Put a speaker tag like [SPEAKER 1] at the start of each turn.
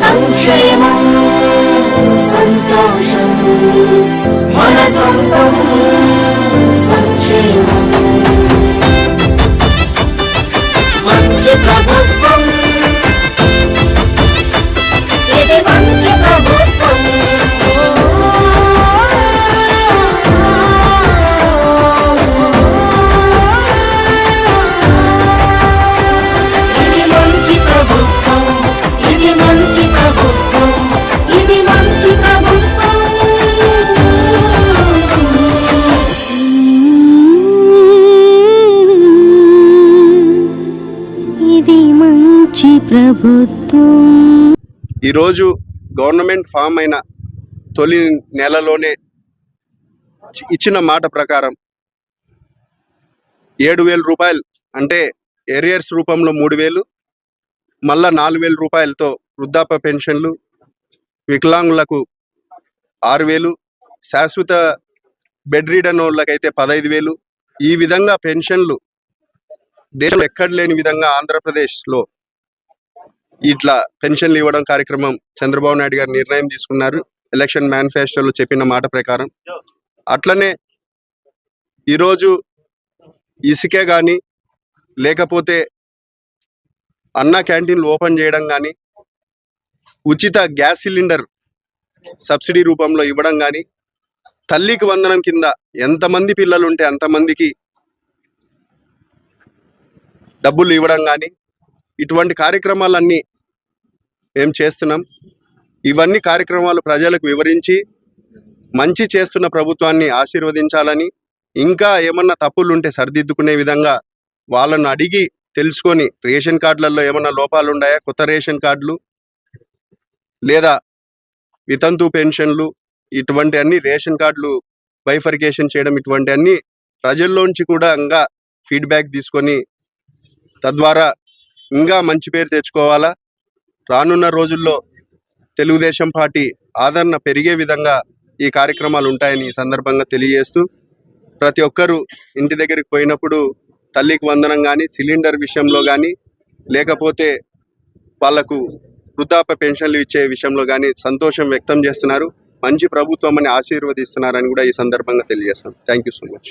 [SPEAKER 1] సంక్షేమం సంతోషం. మంచి ప్రభుత్వం.
[SPEAKER 2] ఈరోజు గవర్నమెంట్ ఫామ్ అయిన తొలి నెలలోనే ఇచ్చిన మాట ప్రకారం ఏడు వేల రూపాయలు అంటే ఎరియర్స్ రూపంలో మూడు వేలు మళ్ళా నాలుగు వేల రూపాయలతో వృద్ధాప్య పెన్షన్లు వికలాంగులకు ఆరు వేలు శాశ్వత బెడ్ రీడన్ వాళ్ళకైతే పదహైదు వేలు. ఈ విధంగా పెన్షన్లు దేశంలో ఎక్కడ లేని విధంగా ఆంధ్రప్రదేశ్లో ఇట్లా పెన్షన్లు ఇవ్వడం కార్యక్రమం చంద్రబాబు నాయుడు గారు నిర్ణయం తీసుకున్నారు. ఎలక్షన్ మేనిఫెస్టోలో చెప్పిన మాట ప్రకారం. అట్లనే ఈరోజు ఇసుకే కానీ లేకపోతే అన్నా క్యాంటీన్లు ఓపెన్ చేయడం కానీ ఉచిత గ్యాస్ సిలిండర్ సబ్సిడీ రూపంలో ఇవ్వడం కానీ తల్లికి వందనం కింద ఎంతమంది పిల్లలు ఉంటే అంతమందికి డబ్బులు ఇవ్వడం కానీ ఇటువంటి కార్యక్రమాలన్నీ మేము చేస్తున్నాం? ఇవన్నీ కార్యక్రమాలు ప్రజలకు వివరించి మంచి చేస్తున్న ప్రభుత్వాన్ని ఆశీర్వదించాలని ఇంకా ఏమన్నా తప్పులు ఉంటే సరిదిద్దుకునే విధంగా వాళ్ళను అడిగి తెలుసుకొని రేషన్ కార్డులలో ఏమన్నా లోపాలు ఉన్నాయా కొత్త రేషన్ కార్డులు లేదా వితంతు పెన్షన్లు ఇటువంటి అన్ని రేషన్ కార్డులు బైఫర్కేషన్ చేయడం ఇటువంటి అన్ని ప్రజల్లోంచి కూడా ఇంకా ఫీడ్బ్యాక్ తీసుకొని తద్వారా ఇంకా మంచి పేరు తెచ్చుకోవాలా? రానున్న రోజుల్లో తెలుగుదేశం పార్టీ ఆదరణ పెరిగే విధంగా ఈ కార్యక్రమాలు ఉంటాయని ఈ సందర్భంగా తెలియజేస్తూ ప్రతి ఒక్కరూ ఇంటి దగ్గరికి పోయినప్పుడు తల్లికి వందనం కానీ సిలిండర్ విషయంలో కానీ లేకపోతే వాళ్ళకు వృద్ధాప్య పెన్షన్లు ఇచ్చే విషయంలో కానీ సంతోషం వ్యక్తం చేస్తున్నారు. మంచి ప్రభుత్వం అని ఆశీర్వదిస్తున్నారని కూడా ఈ సందర్భంగా తెలియజేస్తాం. Thank you so much.